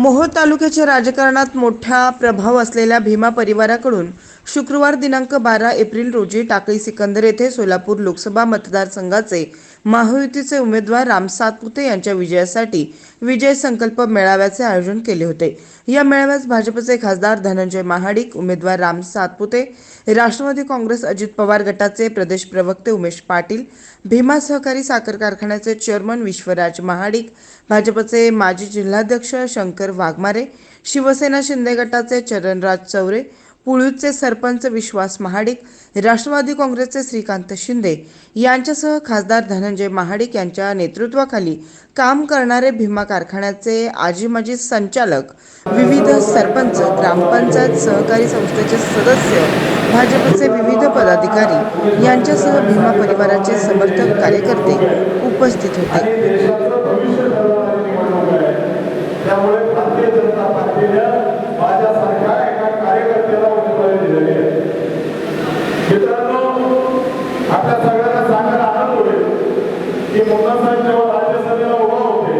मोहोळ तालुक्याच्या राजकारणात मोठा प्रभाव असलेल्या भीमा परिवाराकडून शुक्रवार दिनांक बारा एप्रिल रोजी टाकळी सिकंदर येथे सोलापूर लोकसभा मतदारसंघाचे महायुतीचे उमेदवार राम सातपुते यांच्या विजयासाठी विजय संकल्प मेळाव्याचे आयोजन केले होते. या मेळाव्यास भाजपचे खासदार धनंजय महाडिक उमेदवार राम सातपुते राष्ट्रवादी काँग्रेस अजित पवार गटाचे प्रदेश प्रवक्ते उमेश पाटील भीमा सहकारी साखर कारखान्याचे चेअरमन विश्वराज महाडिक भाजपचे माजी जिल्हाध्यक्ष शंकर वाघमारे शिवसेना शिंदे गटाचे चरणराज चौरे पुळूजचे सरपंच विश्वास महाडिक राष्ट्रवादी काँग्रेसचे श्रीकांत शिंदे यांच्यासह खासदार धनंजय महाडिक यांच्या नेतृत्वाखाली काम करणारे भीमा कारखान्याचे आजी माजी संचालक विविध सरपंच ग्रामपंचायत सहकारी संस्थेचे सदस्य भाजपचे विविध पदाधिकारी यांच्यासह भीमा परिवाराचे समर्थक कार्यकर्ते उपस्थित होते त्यामुळे भारतीय जनता पार्टीनं माझ्यासारख्या एका कार्यकर्त्याला उमेदवारी दिलेली आहे मित्रांनो आपल्या सगळ्यांना सांगायला आनंद होईल की जेव्हा राज्यसभेला उभा होते.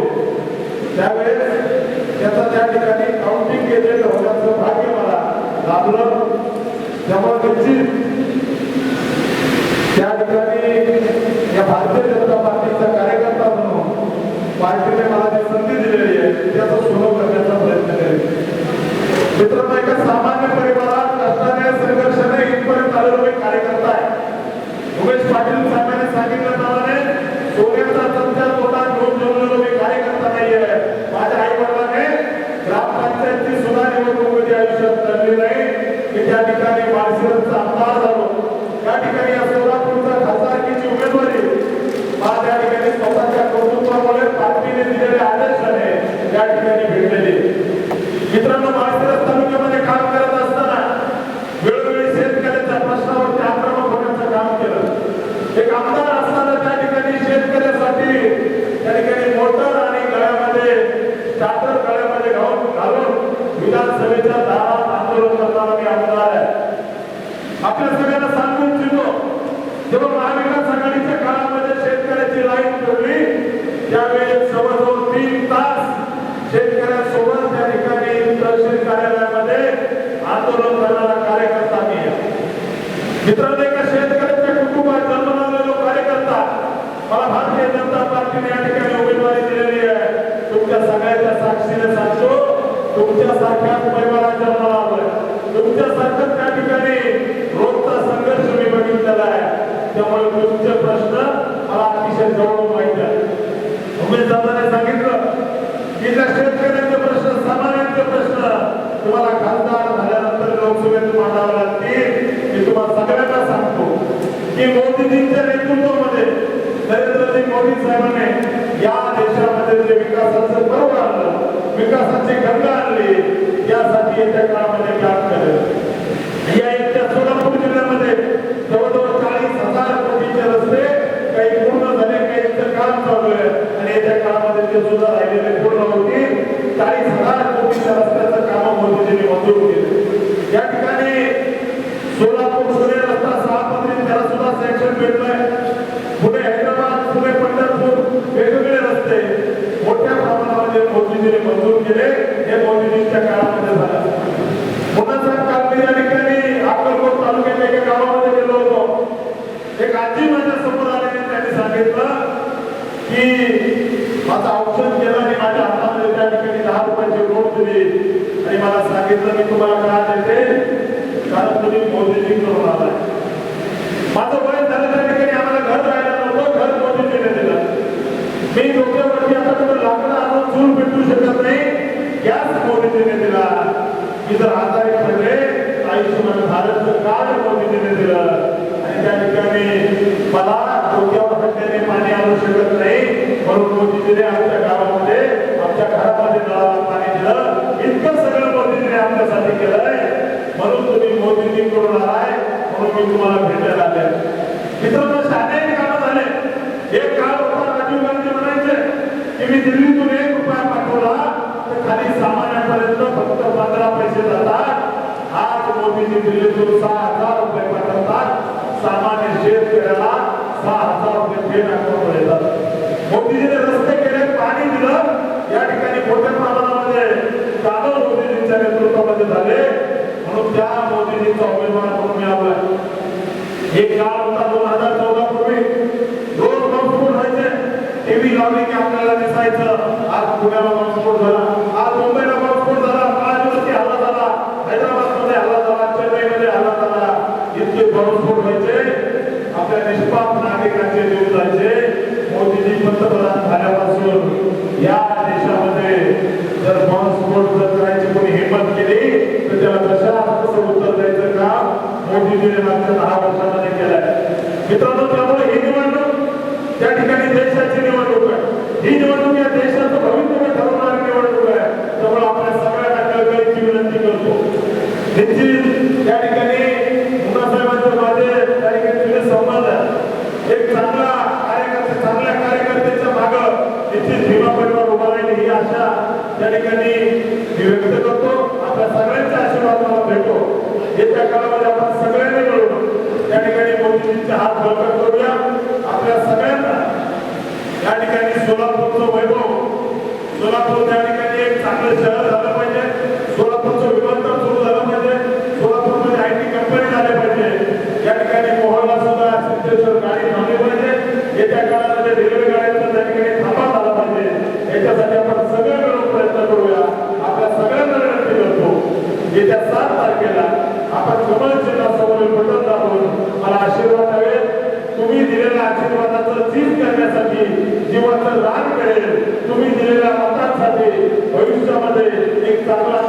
त्यावेळेस त्याचा त्या ठिकाणी काउंटिंग एजंट होण्याचं भाग्य मला. लाभलं त्यामुळे निश्चित त्या ठिकाणी या भारतीय जनता पार्टीचा कार्यकर्ता म्हणून पार्टीने मला जी संधी दिलेली आहे त्याचा सुलभ करण्याचा प्रयत्न करेल मित्रांनो एका सामान्य परिवारात कष्टाने संघर्षाने इथपर्यंत आलेलो एक कार्यकर्ता आहे उमेश पाटील साहेबांनी सांगितल्याप्रमाणे सोन्याचा चमचा तोटा घेऊन जमलेलो मी कार्यकर्ता नाहीये माझ्या आई वडिलांनी ग्रामपंचायतची सुद्धा निवडणूक कधी आयुष्यात लढली नाही की त्या ठिकाणी माळशिरसचा आमदार झालो त्या ठिकाणी या सोलापूरचा खासदारकीची उमेदवारी मला त्या ठिकाणी स्वतःच्या कर्तृत्वामुळे पार्टीने दिलेल्या आदेशाने त्या ठिकाणी भेटलेली मित्रांनो माळशिरस तालुक्यामध्ये काम करत असताना वेळोवेळी शेतकऱ्यांच्या प्रश्नावरती आक्रमक होण्याचं काम केलं एक आमदार असताना त्या ठिकाणी शेतकऱ्यासाठी त्या ठिकाणी मोटर आणि गळ्यामध्ये घालून घालून विधानसभेच्या दारात आंदोलन करणारा मी आमदार आहे. आपल्या सगळ्यांना सांगू इच्छितो जेव्हा महाविकास आघाडीच्या काळामध्ये शेतकऱ्याची लाईन त्यावेळेस जवळजवळ तीन तास शेतकऱ्यांसोबत त्या ठिकाणी तहसील कार्यालयामध्ये आंदोलन करणारा कार्यकर्ता मी मित्रांनो एका शेतकऱ्याच्या कुटुंबात जन्म आलेलो कार्यकर्ता मला भारतीय जनता पार्टीने या ठिकाणी उमेदवारी दिलेली आहे तुमच्या सगळ्यांच्या साक्षीने सांगतो तुमच्यासारख्याच परिवाराच्या जन्माला आलोय तुमच्यासारखंच त्या ठिकाणी रोजचा संघर्ष मी बघितलेला आहे. त्यामुळे तुमचे प्रश्न मला अतिशय जवळ माहिती आहे उमेश दादाने सांगितलं की त्या शेतकऱ्यांचे प्रश्न सामान्यांचे प्रश्न तुम्हाला खासदार झाल्यानंतर लोकसभेत मांडावे लागतील. मी तुम्हाला सगळ्यांना सांगतो की मोदीजींच्या नेतृत्वामध्ये नरेंद्रजी मोदी साहेबांनी या देशामध्ये जे विकासाचं बरोबर आणलं विकासाची गंगा येत्या काळामध्ये काम करेल या येत्या सोलापूर जिल्ह्यामध्ये जवळजवळ चाळीस हजार कोटीचे रस्ते काही पूर्ण झाले काहींचं काम चालू आहे. आणि येत्या काळामध्ये ते सुद्धा राहिलेले पूर्ण होतील चाळीस हजार कोटीच्या रस्त्याचं काम मोदीजींनी मंजूर केलं. या ठिकाणी सोलापूर पुणे रस्ता सहा पदरी त्याला सुद्धा सँक्शन भेटलंय पुणे हैदराबाद पुणे पंढरपूर वेगवेगळे रस्ते मोठ्या प्रमाणामध्ये मोदीजींनी मंजूर केले हे मोदीजींच्या काळामध्ये झालं पुन्हा साहेब काल मी या ठिकाणी अक्कलकोट तालुक्याच्या एका गावामध्ये गेलो होतो एक आजी माझ्यासमोर आली आणि त्यांनी सांगितलं की माझं औषध केलं आणि माझ्या हातामध्ये त्या ठिकाणी दहा रुपयाची नोट दिली. आणि मला सांगितलं मी तुम्हाला का देते कारण तुम्ही मोदीजी करून आलाय. माझं वय झालं त्या ठिकाणी आम्हाला घर राहिलं नव्हतं घर मोदीजीने दिलं. मी डोक्यावरती आता तुम्ही लाकडं आणून चूल भेटू शकत नाही. गॅस मोदीजीने दिला. मी जर आजारी पडले आयुष्यमान भारतचं कार्ड मोदीजीने दिलं आणि त्या ठिकाणी मला डोक्यावर पाणी आणू शकत नाही. म्हणून मोदीजीने आमच्या गावामध्ये आमच्या घरामध्ये नळाला पाणी दिलं इतकं सगळं मोदीजीने आमच्यासाठी केलंय. म्हणून तुम्ही मोदीजी करून आलाय. म्हणून मी तुम्हाला भेटायला आले मित्रांनो शाळेने कामं झाले. एक काळ होता राजीव गांधी म्हणायचे की मी दिल्लीतून एक रुपया पाठवला तर खाली सामान्यापर्यंत फक्त पंधरा पैसे जातात. आज मोदीजी दिल्लीतून सहा हजार रुपये पाठवतात. सामान्य शेतकऱ्याला हे रुपये थेट येतात मोदीजीने रस्ते केले पाणी दिलं. या ठिकाणी मोठ्या प्रमाणामध्ये कामं मोदीजींच्या नेतृत्वामध्ये झाले. म्हणून त्या मोदीजींचा उमेदवार म्हणून मी आलोय. एक काळ होता दोन हजार चौदा पूर्वी. रोज बॉम्बस्फोट व्हायचे. टीव्ही लावली की आपल्याला दिसायचं. आज पुण्याला बॉम्बस्फोट झाला आज मुंबईला बॉम्बस्फोट झाला महाराष्ट्रावरती हल्ला झाला हैदराबादमध्ये हल्ला झाला चेन्नईमध्ये हल्ला झाला इतके बॉम्बस्फोट व्हायचे आपल्या निष्पाप नागरिकांचे जीव जायचे मोदीजी पंतप्रधान झाल्यापासून या देशामध्ये जर बॉम्बस्फोट जर करायची कोणी हिंमत केली तर त्याला कशा कसं उत्तर द्यायचं काम मोदीजीने मागच्या दहा वर्षामध्ये केलंय मित्रांनो त्यामुळे ही निवडणूक त्या ठिकाणी देशाची निवडणूक आहे ही निवडणूक या देशाचं भवितव्य ठरवणारी निवडणूक आहे त्यामुळे आपल्या सगळ्यांना कळकळीची विनंती करतो निश्चित त्या ठिकाणी मुन्नासाहेबांचे माझे त्या ठिकाणी जुने संबंध आहे एक चांगला कार्यकर्ते चांगल्या कार्यकर्त्याच्या मागं निश्चित भीमा परिवार उभा राहील ही आशा त्या ठिकाणी मी व्यक्त करतो. आपल्या सगळ्यांचा आशीर्वाद मला भेटतो येत्या काळामध्ये आपण सगळ्यांनी मिळून त्या ठिकाणी मोदीजींचा हात बळकट करूया. आपल्या सगळ्यांना या ठिकाणी सोलापूरचं वैभव सोलापूर त्या ठिकाणी एक चांगलं शहर झालं पाहिजे. सोलापूरचं विमानतळ सुरू झालं पाहिजे. सोलापूरमध्ये आय टी कंपनी झाल्या पाहिजे. या ठिकाणी मोहनला सुद्धा सिद्धेश्वर गाडी थांबली पाहिजे. येत्या काळात रेल्वे गाड्यांचा त्या ठिकाणी थांबा झाला पाहिजे याच्यासाठी आपण सगळे मिळून प्रयत्न करूया आपल्या सगळ्यांना विनंती करतो येत्या सात तारखेला आपण कमल चिन्हासमोरील बटन दाबून मला आशीर्वाद द्यावे तुम्ही दिलेल्या आशीर्वादाचं चीज करण्यासाठी जीवाचं दान करेल. तुम्ही दिलेल्या मतांसाठी भविष्यामध्ये एक चांगला